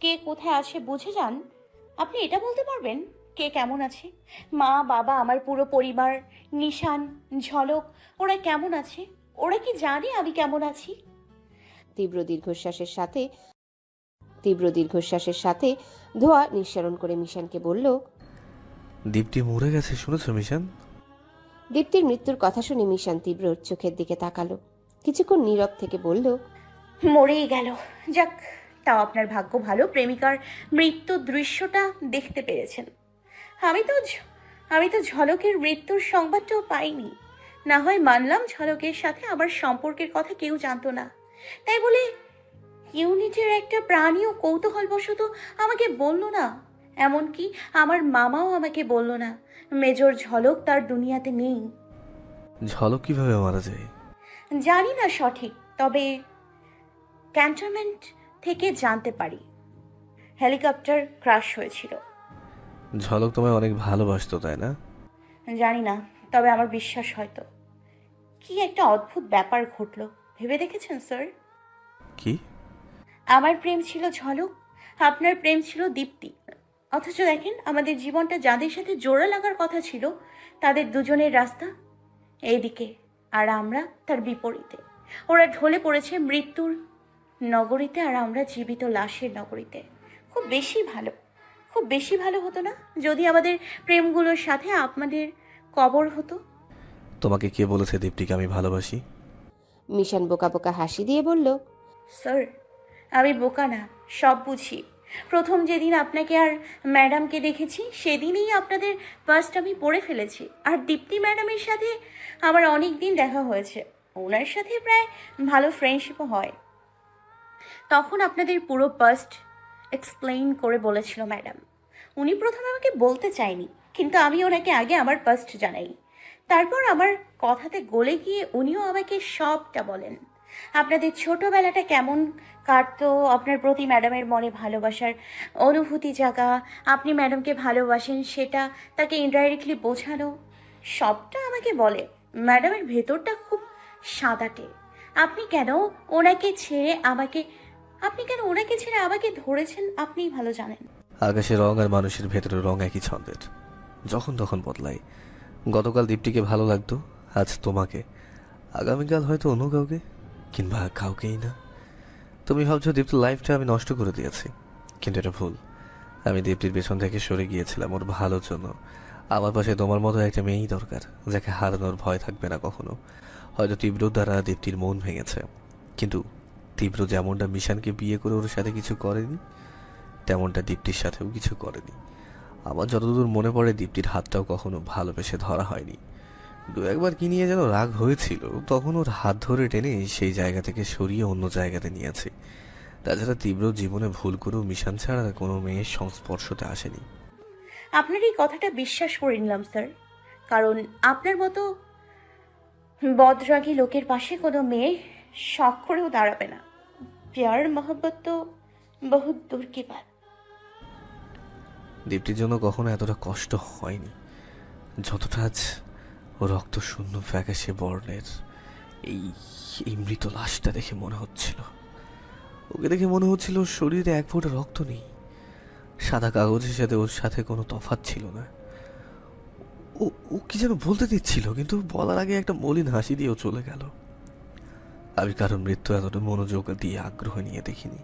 কে কোথায় আছে বুঝে যান? আপনি এটা বলতে পারবেন? কে কেমন আছে? মা বাবা আমার পুরো পরিবার নিশান ঝলক ওরা কেমন আছে? ওরা কি জানে আমি কেমন আছি? তীব্র দীর্ঘশ্বাসের সাথে তীব্র দীর্ঘশ্বাসের সাথে ধোয়া নিঃসরণ করে মিশানকে বলল দীপ্তি মরে গেছে শুনেছ মিশন দীপ্তির মৃত্যুর কথা শুনে মিশান তীব্রর চোখের দিকে তাকালো। কিছুক্ষণ নীরব থেকে বলল মরেই গেল। যাক তাও আপনার ভাগ্য ভালো। প্রেমিকার মৃত্যু দৃশ্যটা দেখতে পেরেছেন। আমি তো ঝ- আমি তো ঝলকের মৃত্যুর সংবাদটাও পাইনি। না হয় মানলাম ঝলকের সাথে আমার সম্পর্কের কথা কেউ জানতো না। তাই বলে ইউনিটের একটা প্রাণীও কৌতূহলবশত আমাকে বলল না। এমনকি আমার মামাও আমাকে বলল না। মেজর ঝলক তার দুনিয়াতে নেই। ঝলক কীভাবে মারা যায়? জানি না সঠিক তবে ক্যান্টনমেন্ট থেকে জানতে পারি। হেলিকপ্টার ক্রাশ হয়েছিল। ঝলক তোমায় অনেক ভালোবাসতো তাই না? জানি না তবে আমার বিশ্বাস হয়তো। কি একটা অদ্ভুত ব্যাপার ঘটলো ভেবে দেখেছেন স্যার? কি? আমার প্রেম ছিল ঝলক আপনার প্রেম ছিল দীপ্তি। অথচ দেখেন আমাদের জীবনটা যাদের সাথে জোড়া লাগার কথা ছিল তাদের দুজনের রাস্তা। এইদিকে আর আমরা তার বিপরীতে। ওরা ঢলে পড়েছে মৃত্যুর নগরীতে আর আমরা জীবিত লাশের নগরীতে। খুব বেশি ভালো। খুব বেশি ভালো হতো না? যদি আমাদের প্রেমগুলোর সাথে আপনাদের কবর হতো? তোমাকে কে বলেছে দীপ্তিকে আমি ভালোবাসি? মিশান বোকা বোকা হাসি দিয়ে বলল স্যার আমি বোকা না সব বুঝি। প্রথম যেদিন আপনাকে আর ম্যাডামকে দেখেছি, সেদিনই আপনাদের ফার্স্ট আমি পড়ে ফেলেছি। আর দীপ্তি ম্যাডামের সাথে আমার অনেক দিন দেখা হয়েছে। ওনার সাথে প্রায় ভালো ফ্রেন্ডশিপও হয়। তখন আপনাদের পুরো ফার্স্ট এক্সপ্লেইন করে বলেছিল ম্যাডাম। উনি প্রথমে আমাকে বলতে চায়নি, কিন্তু আমি ওনাকে আগে আমার ফার্স্ট জানাই। তারপর আমার কথাতে গলে গিয়ে উনিও আমাকে সবটা বলেন। আপনাদের ছোটবেলাটা কেমন কাটতো? আপনার প্রতি ম্যাডামের মনে ভালোবাসার অনুভূতি জাগা, আপনি ম্যাডামকে ভালোবাসেন, সেটা তাকে ইনডাইরেক্টলি বোঝানো, সবটা আমাকে বলে। ম্যাডামের ভেতরটা খুব সাদাটে আপনি কেন ওনাকে ছেড়ে আমাকে, আপনি কেন ওনাকে ছেড়ে আমাকে ধরেছেন আপনিই ভালো জানেন। আকাশের রং আর মানুষের ভেতরের রং একই ছন্দের। যখন তখন বদলায় গতকাল দীপ্তিকে ভালো লাগতো, আজ তোমাকে। আগামীকাল হয়তো অন্য কাউকে। কিংবা কাউকেই না। তুমি ভাবছ দীপ্তির লাইফটা আমি নষ্ট করে দিয়েছি। কিন্তু এটা ভুল। আমি দীপ্তির পেছন থেকে সরে গিয়েছিলাম ওর ভালোর জন্য। আমার পাশে তোমার মতো একটা মেয়েই দরকার, যাকে হারানোর ভয় থাকবে না কখনো। হয়তো তীব্র দ্বারা দীপ্তির মন ভেঙেছে। কিন্তু তীব্র যেমনটা মিশানকে বিয়ে করে ওর সাথে কিছু করেনি, তেমনটা দীপ্তির সাথেও কিছু করেনি। আমার যতদূর মনে পড়ে, দীপ্তির হাতটাও কখনো ভালোবেসে ধরা হয়নি। দু একবার কি নিয়ে যেন রাগ হয়েছিল তখন ওর হাত ধরে টেনে সেই জায়গা থেকে সরিয়ে অন্য জায়গাতে নিয়েছে। তাছাড়া তীব্র জীবনে ভুল করেও মিশন ছাড়া কোনো মেয়ের সংস্পর্শতে আসেনি। আপনার এই কথাটা বিশ্বাস করে নিলাম স্যার। কারণ আপনার মতো বদরাগী লোকের পাশে কোনো মেয়ে শখ করেও দাঁড়াবে না। প্যার মোহব্বত তো বহুত দূর কি বাত দীপ্তির জন্য কখনো এতটা কষ্ট হয়নি। যতটা আজ ও রক্ত শূন্য ফ্যাকাশে বর্ণের এই এই মৃত লাশটা দেখে মনে হচ্ছিল। ওকে দেখে মনে হচ্ছিল শরীরে এক ফোঁটা রক্ত নেই। সাদা কাগজের সাথে ওর সাথে কোনো তফাৎ ছিল না। ও ও কি যেন বলতে দিচ্ছিল, কিন্তু বলার আগে একটা মলিন হাসি দিয়েও চলে গেল। আমি কারণ মৃত্যু এতটা মনোযোগ দিয়ে আগ্রহ নিয়ে দেখিনি।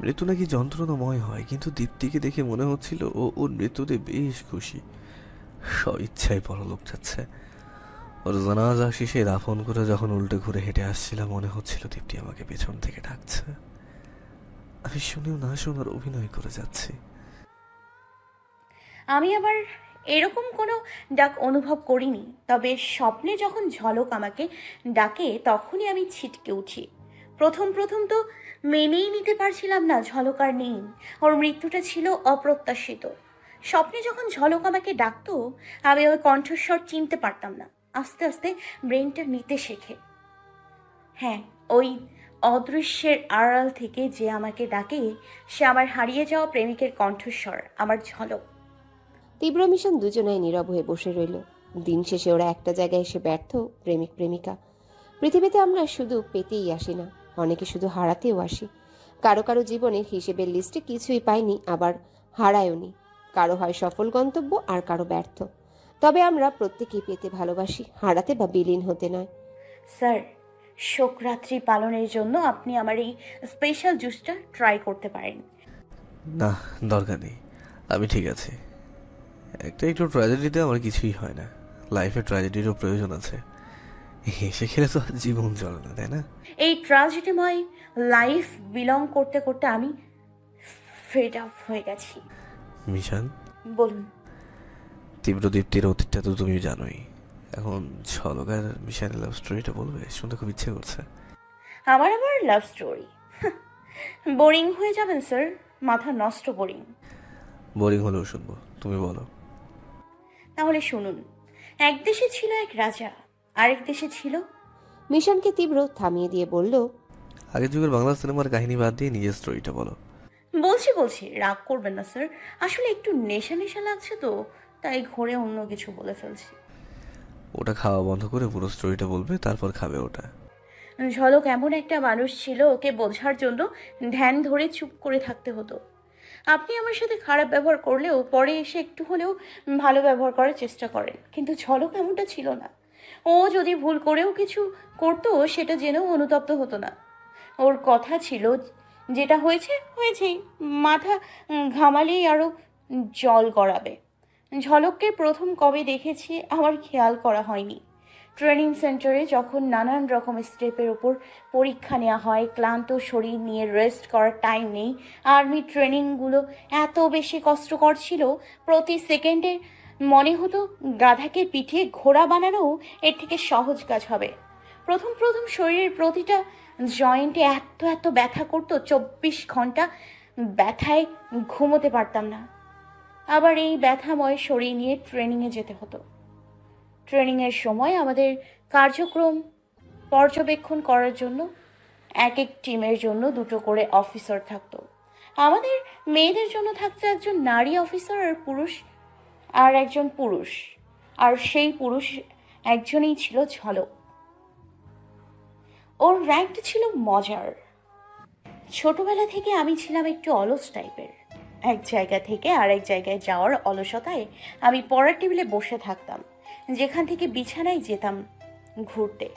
মৃত্যু নাকি যন্ত্রণাময় হয়, কিন্তু দীপ্তিকে দেখে মনে হচ্ছিল ও, ওর মৃত্যুতে বেশ খুশি। স্ব ইচ্ছায় পরলোক যাচ্ছে। ওর জানাজা শেষে দাফন করে যখন উল্টে ঘুরে হেঁটে আসছিলাম, মনে হচ্ছিল দীপ্তি আমাকে পেছন থেকে ডাকছে। আমি শুনেও না শোনার অভিনয় করে যাচ্ছি। আমি আবার এরকম কোনো ডাক অনুভব করিনি, তবে স্বপ্নে যখন ঝলক আমাকে ডাকে, তখনই আমি ছিটকে উঠি। প্রথম প্রথম তো মেনেই নিতে পারছিলাম না, ঝলক আর নেই। ওর মৃত্যুটা ছিল অপ্রত্যাশিত। স্বপ্নে যখন ঝলক আমাকে ডাকতো, আমি ওই কণ্ঠস্বর চিনতে পারতাম না। আস্তে আস্তে ব্রেনটা নিতে শেখে। হ্যাঁ ওই অদৃশ্যের আড়াল থেকে যে আমাকে ডাকে, সে আমার হারিয়ে যাওয়া প্রেমিকের কণ্ঠস্বর, আমার ঝলক। তীব্র মিশন দুজনেই নীরব হয়ে বসে রইল। দিন শেষে ওরা একটা জায়গায় এসে ব্যর্থ, প্রেমিক, প্রেমিকা। পৃথিবীতে আমরা শুধু পেতেই আসি না, অনেকে শুধু হারাতেও আসি। কারও কারও জীবনের হিসেবের লিস্টে কিছুই পাইনি, আবার হারায়ওনি কারও হয় সফল গন্তব্য আর কারও ব্যর্থ। তবে আমরা প্রত্যেকেই পেতে ভালোবাসি হারাতে বা বিলীন হতে নয়। স্যার শোকরাত্রি পালনের জন্য আপনি আমার এই স্পেশাল জুসটা ট্রাই করতে পারেন। না দরকার নেই। আমি ঠিক আছে। একটা একটু ট্র্যাজেডিতে আমার কিছুই হয় না। লাইফে ট্র্যাজেডিরও প্রয়োজন আছে। হেসে খেলে তো আর জীবন চলে না তাই না? এই ট্রাজেডিময় লাইফ বিলং করতে করতে আমি ফেড আপ হয়ে গেছি। মিশন? বলুন। তীব্র দীপ্তির অতীতটা তো তুমি জানোই। এখন ঝলকার মিশনের লাভ স্টোরিটা বলবে? শুনতে খুব ইচ্ছে করছে। আমার আবার লাভ স্টোরি বোরিং হয়ে যাবেন স্যার মাথা নষ্ট বোরিং। বোরিং হলেও শুনব। তুমি বলো। তাহলে শুনুন। এক দেশে ছিল এক রাজা আরেক দেশে ছিল। মিশনকে তীব্র থামিয়ে দিয়ে বলল আগের যুগের বাংলা সিনেমার কাহিনী বাদ দিয়ে নিজের স্টোরিটা বলো। বলছি বলছি রাগ করবেন না স্যার। আসলে একটু নেশা নেশা লাগছে তো তাই ঘরে অন্য কিছু বলে ফেলছি। ওটা খাওয়া বন্ধ করে পুরো স্টোরিটা বলবে তারপর খাবে ওটা। ঝলক এমন একটা মানুষ ছিল ওকে বোঝার জন্য ধ্যান ধরে চুপ করে থাকতে হতো। আপনি আমার সাথে খারাপ ব্যবহার করলেও পরে এসে একটু হলেও ভালো ব্যবহার করার চেষ্টা করেন কিন্তু ঝলক এমনটা ছিল না। ও যদি ভুল করেও কিছু করতো সেটা জেনেও অনুতপ্ত হতো না। ওর কথা ছিল যেটা হয়েছে, হয়েছেই। মাথা ঘামালেই আরও জল গড়াবে। ঝলককে প্রথম কবে দেখেছি আমার খেয়াল করা হয়নি। ট্রেনিং সেন্টারে যখন নানান রকম স্টেপের ওপর পরীক্ষা নেওয়া হয়, ক্লান্ত শরীর নিয়ে রেস্ট করার টাইম নেই আর্মি ট্রেনিংগুলো এত বেশি কষ্টকর ছিল, প্রতি সেকেন্ডে মনে হতো গাধাকে পিঠে ঘোড়া বানানো এর থেকে সহজ কাজ হবে। প্রথম প্রথম শরীরের প্রতিটা জয়েন্টে এত এত ব্যথা করতো, চব্বিশ ঘণ্টা ব্যথায় ঘুমোতে পারতাম না। আবার এই ব্যথাময় শরীর নিয়ে ট্রেনিংয়ে যেতে হতো। ট্রেনিংয়ের সময় আমাদের কার্যক্রম পর্যবেক্ষণ করার জন্য এক এক টিমের জন্য দুটো করে অফিসার থাকতো। আমাদের মেয়েদের জন্য থাকতো একজন নারী অফিসার আর পুরুষ, আর একজন পুরুষ। আর সেই পুরুষ একজনই ছিল ঝলক। ওর র্যাঙ্কটা ছিল মজার। ছোটবেলা থেকে আমি ছিলাম একটু অলস টাইপের এক জায়গা থেকে আরেক জায়গায় যাওয়ার অলসতায় আমি পড়ার টেবিলে বসে থাকতাম। যেখান থেকে বিছানায় যেতাম ঘুরতে।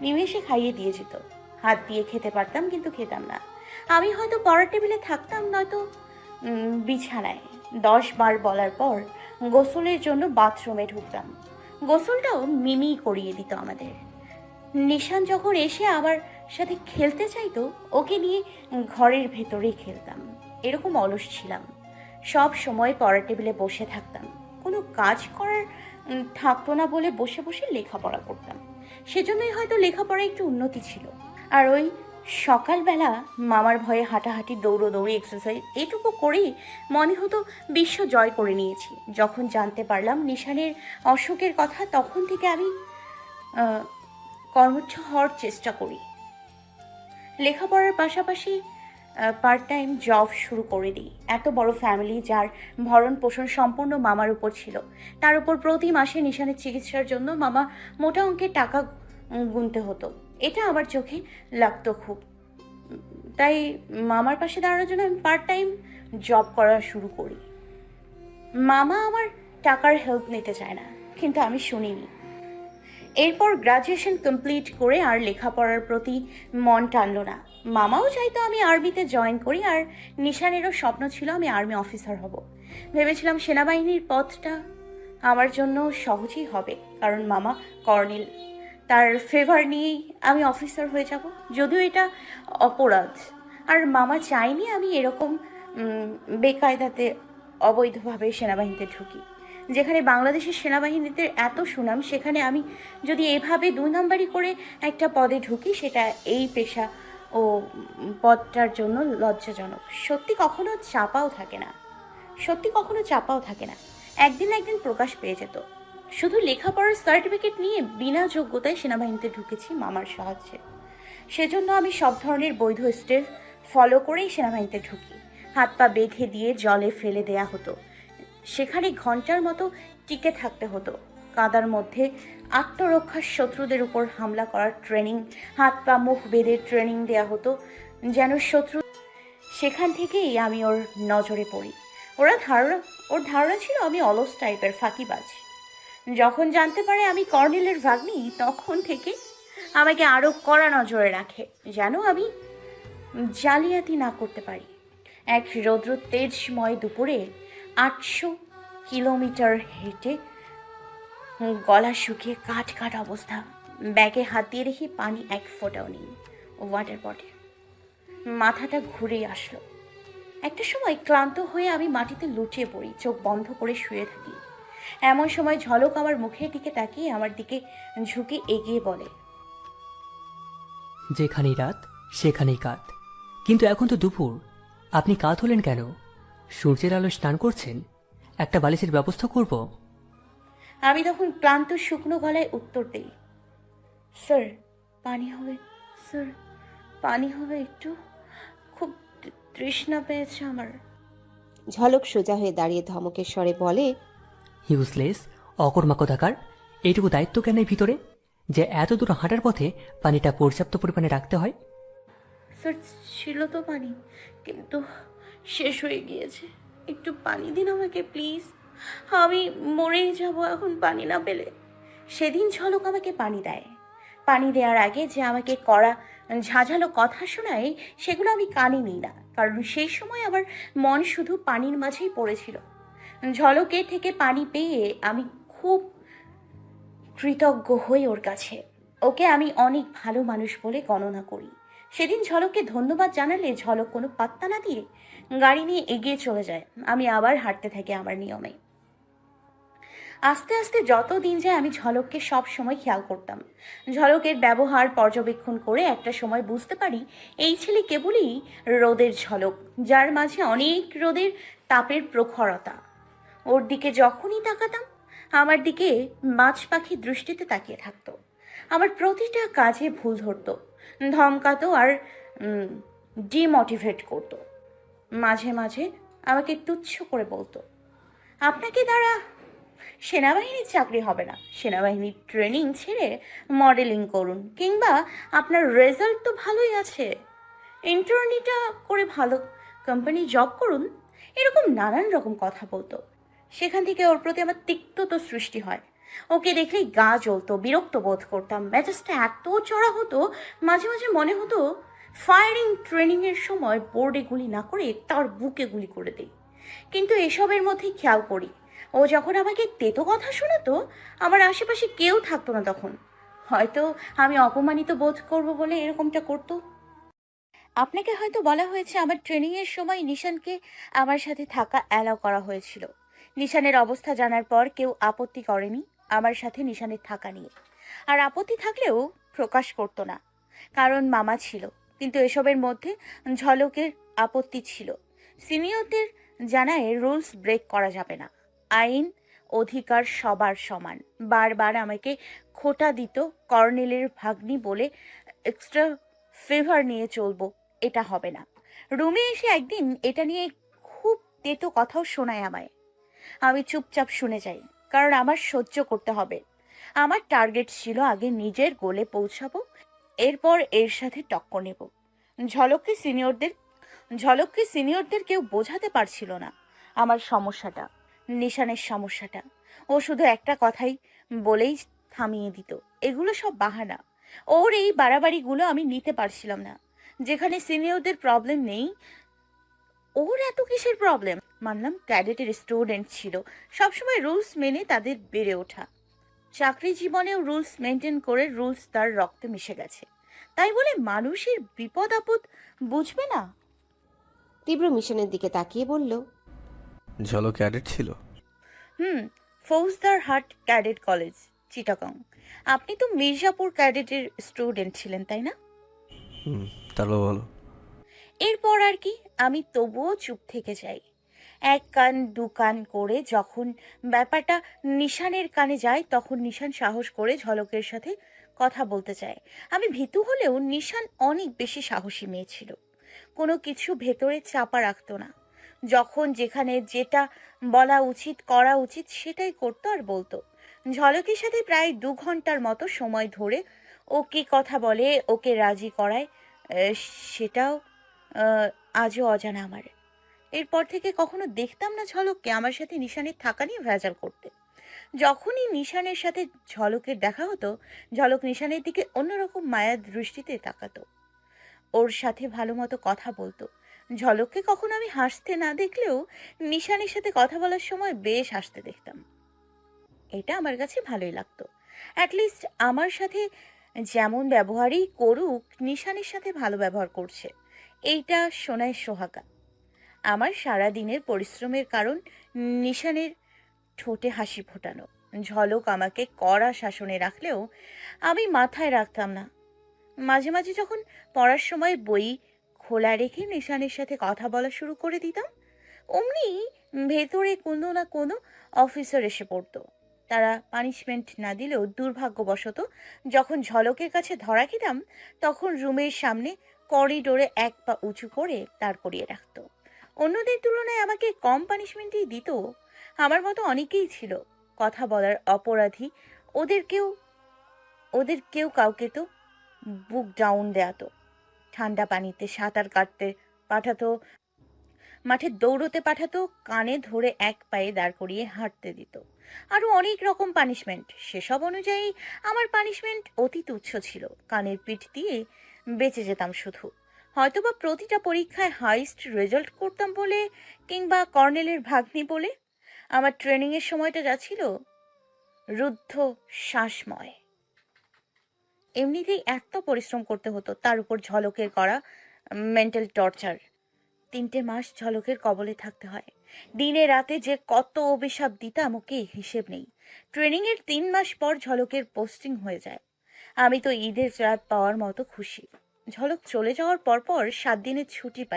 নিমেষে খাইয়ে দিয়ে যেত। হাত দিয়ে খেতে পারতাম কিন্তু খেতাম না। আমি হয়তো পড়ার টেবিলে থাকতাম, নয়তো বিছানায়। দশ বার বলার পর গোসলের জন্য বাথরুমে ঢুকতাম। গোসলটাও মিমি করিয়ে দিত আমাদের। নিশান যখন এসে আমার সাথে খেলতে চাইতো, ওকে নিয়ে ঘরের ভেতরেই খেলতাম। এরকম অলস ছিলাম। সব সময় পড়ার টেবিলে বসে থাকতাম। কোনো কাজ করার থাকতো না বলে বসে বসে লেখাপড়া করতাম। সেজন্যই হয়তো লেখাপড়া একটু উন্নতি ছিল। আর ওই সকালবেলা মামার ভয়ে হাঁটাহাঁটি, দৌড়োদৌড়ি এক্সারসাইজ এটুকু করেই মনে হতো বিশ্ব জয় করে নিয়েছি। যখন জানতে পারলাম নিশানের অসুখের কথা, তখন থেকে আমি কর্মঠ হওয়ার চেষ্টা করি। লেখাপড়ার পাশাপাশি পার্ট টাইম জব শুরু করে দিই। এত বড় ফ্যামিলি যার ভরণ পোষণ সম্পূর্ণ মামার উপর ছিল। তার উপর প্রতি মাসে নিশানের চিকিৎসার জন্য মামা মোটা অঙ্কের টাকা গুনতে হতো। এটা আমার চোখে লাগতো খুব। তাই মামার পাশে দাঁড়ানোর জন্য আমি পার্ট টাইম জব করা শুরু করি। মামা আমার টাকার হেল্প নিতে চায় না, কিন্তু আমি শুনিনি। এরপর গ্রাজুয়েশন কমপ্লিট করে আর লেখাপড়ার প্রতি মন টানল না। মামাও চাইতো আমি আর্মিতে জয়েন করি আর নিশানেরও স্বপ্ন ছিল আমি আর্মি অফিসার হব। ভেবেছিলাম সেনাবাহিনীর পথটা আমার জন্য সহজই হবে, কারণ মামা কর্নেল। তার ফেভার নিয়েই আমি অফিসার হয়ে যাব, যদিও এটা অপরাধ। আর মামা চায়নি আমি এরকম বেকায়দাতে অবৈধভাবে সেনাবাহিনীতে ঢুকি। যেখানে বাংলাদেশের সেনাবাহিনীতে এত সুনাম, সেখানে আমি যদি এভাবে দুই নাম্বারই করে একটা পদে ঢুকি, সেটা এই পেশা ও পদটার জন্য লজ্জাজনক। সত্যি কখনো চাপাও থাকে না। সত্যি কখনো চাপাও থাকে না। একদিন একদিন প্রকাশ পেয়ে যেত। শুধু লেখাপড়ার সার্টিফিকেট নিয়ে বিনা যোগ্যতায় সেনাবাহিনীতে ঢুকেছি মামার সাহায্যে। সেজন্য আমি সব ধরনের বৈধ স্টেপ ফলো করেই সেনাবাহিনীতে ঢুকি। হাত পা বেঁধে দিয়ে জলে ফেলে দেয়া হতো। সেখানে ঘণ্টার মতো টিকে থাকতে হতো। কাদার মধ্যে আত্মরক্ষার শত্রুদের উপর হামলা করার ট্রেনিং, হাত পা মুখ বেঁধে ট্রেনিং দেয়া হতো, যেন শত্রু সেখান থেকেই আমি ওর নজরে পড়ি। ওরা ধারণা, ওর ধারণা ছিল আমি অলস টাইপের ফাঁকিবাজ। যখন জানতে পারে আমি কর্নেলের ভাগ্নি, তখন থেকে আমাকে আরও কড়া নজরে রাখে, যেন আমি জালিয়াতি না করতে পারি। এক রৌদ্র তেজময় দুপুরে আটশো কিলোমিটার হেঁটে গলা শুকিয়ে কাঠ কাঠ অবস্থা। ব্যাগে হাত দিয়ে রেখে পানি এক ফোঁটাও নেই ওয়াটার বটে মাথাটা ঘুরে আসলো। একটা সময় ক্লান্ত হয়ে আমি মাটিতে লুটিয়ে পড়ি, চোখ বন্ধ করে শুয়ে থাকি। এমন সময় ঝলক আমার মুখের দিকে তাকিয়ে আমার দিকে ঝুঁকে এগিয়ে বলে, যেখানেই রাত, সেখানেই কাত। কিন্তু এখন তো দুপুর। আপনি কাত হলেন কেন? সূর্যের আলো স্নান করছেন? একটা বালিশের ব্যবস্থা করব। আমি তখন ক্লান্ত শুকনো গলায় উত্তর দিই স্যার পানি হবে স্যার পানি হবে একটু। খুব তৃষ্ণা পেয়েছে আমার। ঝলক সোজা হয়ে দাঁড়িয়ে ধমকের স্বরে বলে ইউজলেস অকর্মাকতাকার এইটুকু দায়িত্ব কেন এই ভিতরে? যে এত দূর হাঁটার পথে পানিটা পর্যাপ্ত পরিমাণে রাখতে হয়? স্যার ছিল তো পানি কিন্তু শেষ হয়ে গিয়েছে। একটু পানি দিন আমাকে, প্লিজ। আমি মরেই যাব এখন পানি না পেলে। সেদিন ঝলক আমাকে পানি দেয়। পানি দেওয়ার আগে যে আমাকে কড়া, ঝাঁঝালো কথা শোনায়, সেগুলো আমি কানে নিই না। কারণ সেই সময় আমার মন শুধু পানির মাঝেই পড়েছিল। ঝলকে থেকে পানি পেয়ে আমি খুব কৃতজ্ঞ হই ওর কাছে। ওকে আমি অনেক ভালো মানুষ বলে গণনা করি। সেদিন ঝলককে ধন্যবাদ জানালে ঝলক কোনো পাত্তা না দিয়ে গাড়ি নিয়ে এগিয়ে চলে যায়। আমি আবার হাঁটতে থাকি আমার নিয়মে। আস্তে আস্তে যত দিন যায় আমি ঝলককে সব সময় খেয়াল করতাম। ঝলকের ব্যবহার পর্যবেক্ষণ করে একটা সময় বুঝতে পারি এই ছেলে কেবলই রোদের ঝলক, যার মাঝে অনেক রোদের তাপের প্রখরতা। ওর দিকে যখনই তাকাতাম, আমার দিকে মাছ পাখি দৃষ্টিতে তাকিয়ে থাকতো। আমার প্রতিটা কাজে ভুল ধরতো। ধমকাতো আর ডিমোটিভেট করতো। মাঝে মাঝে আমাকে তুচ্ছ করে বলতো, আপনাকে দ্বারা সেনাবাহিনীর চাকরি হবে না। সেনাবাহিনীর ট্রেনিং ছেড়ে মডেলিং করুন, কিংবা আপনার রেজাল্ট তো ভালোই আছে। ইন্টার্নিটা করে ভালো কোম্পানি জব করুন। এরকম নানান রকম কথা বলতো। সেখান থেকে ওর প্রতি আমার তিক্ততা সৃষ্টি হয়। ওকে দেখলেই গা জ্বলতো, বিরক্ত বোধ করতাম। মেজাজটা এত চড়া হতো, মাঝে মাঝে মনে হতো ফায়ারিং ট্রেনিংয়ের সময় বোর্ডে গুলি না করে তার বুকে গুলি করে দেই। কিন্তু এসবের মধ্যেই খেয়াল করি, ও যখন আমাকে তেতো কথা শোনাতো, আমার আশেপাশে কেউ থাকতো না তখন। হয়তো আমি অপমানিত বোধ করব বলে এরকমটা করতো। আপনাকে হয়তো বলা হয়েছে, আমার ট্রেনিংয়ের সময় নিশানকে আমার সাথে থাকা অ্যালাউ করা হয়েছিল। নিশানের অবস্থা জানার পর কেউ আপত্তি করেনি। আমার সাথে নিশানের থাকা নিয়ে। আর আপত্তি থাকলেও প্রকাশ করতো না। কারণ মামা ছিল, কিন্তু এসবের মধ্যে ঝলকের আপত্তি ছিল। সিনিয়রদের জানায় রুলস ব্রেক করা যাবে না। আইন অধিকার সবার সমান। বারবার আমাকে খোটা দিত কর্নেলের ভাগ্নি বলে এক্সট্রা ফেভার নিয়ে চলবো, এটা হবে না। রুমে এসে একদিন এটা নিয়ে খুব তেতো কথাও শোনায় আমায়। আমি চুপচাপ শুনে যাই। কারণ আমার সহ্য করতে হবে। আমার টার্গেট ছিল আগে নিজের গোলে পৌঁছাবো, এরপর এর সাথে টক্কর নেব। ঝলককে সিনিয়রদের ঝলককে সিনিয়রদের কেউ বোঝাতে পারছিল না আমার সমস্যাটা, নিশানের সমস্যাটা। ও শুধু একটা কথাই বলেই থামিয়ে দিত। এগুলো সব বাহানা। ওর এই বাড়াবাড়িগুলো আমি নিতে পারছিলাম না। যেখানে সিনিয়রদের প্রবলেম নেই ওর এত কিসের প্রবলেম মানলাম ক্যাডেটের স্টুডেন্ট ছিল। সবসময় রুলস মেনে তাদের বেড়ে ওঠা। চাকরি জীবনেও রুলস মেনটেন করে রুলস তার রক্তে মিশে গেছে। তাই বলে মানুষের বিপদ আপদ বুঝবে না? তীব্র মিশনের দিকে তাকিয়ে বলল ঝলক ক্যাডেট ছিল? হুম ফৌজদার হাট ক্যাডেট কলেজ চিটাগং আপনি তো মির্জাপুর ক্যাডেটের স্টুডেন্ট ছিলেন তাই না? হুম তারপর বলো। এরপর আর কি, আমি তবুও চুপ থেকে যাই। এক কান, দু কান করে যখন ব্যাপারটা নিশানের কানে যায়, তখন নিশান সাহস করে ঝলকের সাথে কথা বলতে চায়। আমি ভীতু হলেও নিশান অনেক বেশি সাহসী মেয়ে ছিল। কোনো কিছু ভেতরে চাপা রাখতো না। যখন যেখানে যেটা বলা উচিত, করা উচিত, সেটাই করতো আর বলতো। ঝলকের সাথে প্রায় দু ঘণ্টার মতো সময় ধরে ও কি কথা বলে, ওকে রাজি করায় সেটাও আজও অজানা আমার। এরপর থেকে কখনো দেখতাম না ঝলককে, আমার সাথে নিশানের থাকা নিয়ে ভেজাল করতে। যখনই নিশানের সাথে ঝলকের দেখা হতো, ঝলক নিশানের দিকে অন্যরকম মায়ার দৃষ্টিতে তাকাতো। ওর সাথে ভালো মতো কথা বলতো। ঝলককে কখনো আমি হাসতে না দেখলেও নিশানের সাথে কথা বলার সময় বেশ হাসতে দেখতাম। এটা আমার কাছে ভালোই লাগতো। অ্যাটলিস্ট আমার সাথে যেমন ব্যবহারই করুক, নিশানের সাথে ভালো ব্যবহার করছে। এইটা শোনায় সোহাগা। আমার সারা দিনের পরিশ্রমের কারণ নিশানের ঠোঁটে হাসি ফোটানো। ঝলক আমাকে কড়া শাসনে রাখলেও আমি মাথায় রাখতাম না। মাঝে মাঝে যখন পড়ার সময় বই খোলা রেখে নিশানের সাথে কথা বলা শুরু করে দিতাম, অমনি ভেতরে কোনো না কোনো অফিসার এসে পড়তো। তারা পানিশমেন্ট না দিলেও দুর্ভাগ্যবশত যখন ঝলকের কাছে ধরা খেতাম, তখন রুমের সামনে করিডোরে এক পা উঁচু করে দাঁড় করিয়ে রাখত। অন্যদের তুলনায় আমাকে কম পানিশমেন্টই দিত। আমার মতো অনেকেই ছিল। কথা বলার অপরাধী ওদের কেউ ওদের কেউ কাউকে তো বুক ডাউন দেয়াতো। ঠান্ডা পানিতে সাঁতার কাটতে পাঠাতো, মাঠে দৌড়তে পাঠাতো, কানে ধরে এক পায়ে দাঁড় করিয়ে হাঁটতে দিত। আরও অনেক রকম পানিশমেন্ট সেসব অনুযায়ী আমার পানিশমেন্ট অতি তুচ্ছ ছিল। কানের পিঠ দিয়ে বেঁচে যেতাম শুধু। হয়তোবা প্রতিটা পরীক্ষায় হাইস্ট রেজাল্ট করতাম বলে কিংবা কর্নেলের ভাগ্নি বলে? আমার ট্রেনিংয়ের সময়টা যা ছিল, রুদ্ধ শ্বাসময়। এমনিতেই এত পরিশ্রম করতে হতো, তার উপর ঝলকের করা মেন্টাল টর্চার তিনটে মাস ঝলকের কবলে থাকতে হয়। দিনে রাতে যে কত অভিশাপ দিতাম, ওকে হিসেব নেই। ট্রেনিং এর তিন মাস পর ঝলকের পোস্টিং হয়ে যায়। আমি তো ঈদের রাত পাওয়ার মতো খুশি। ঝলক চলে যাওয়ার পরপর পর সাত দিনের ছুটি পাই।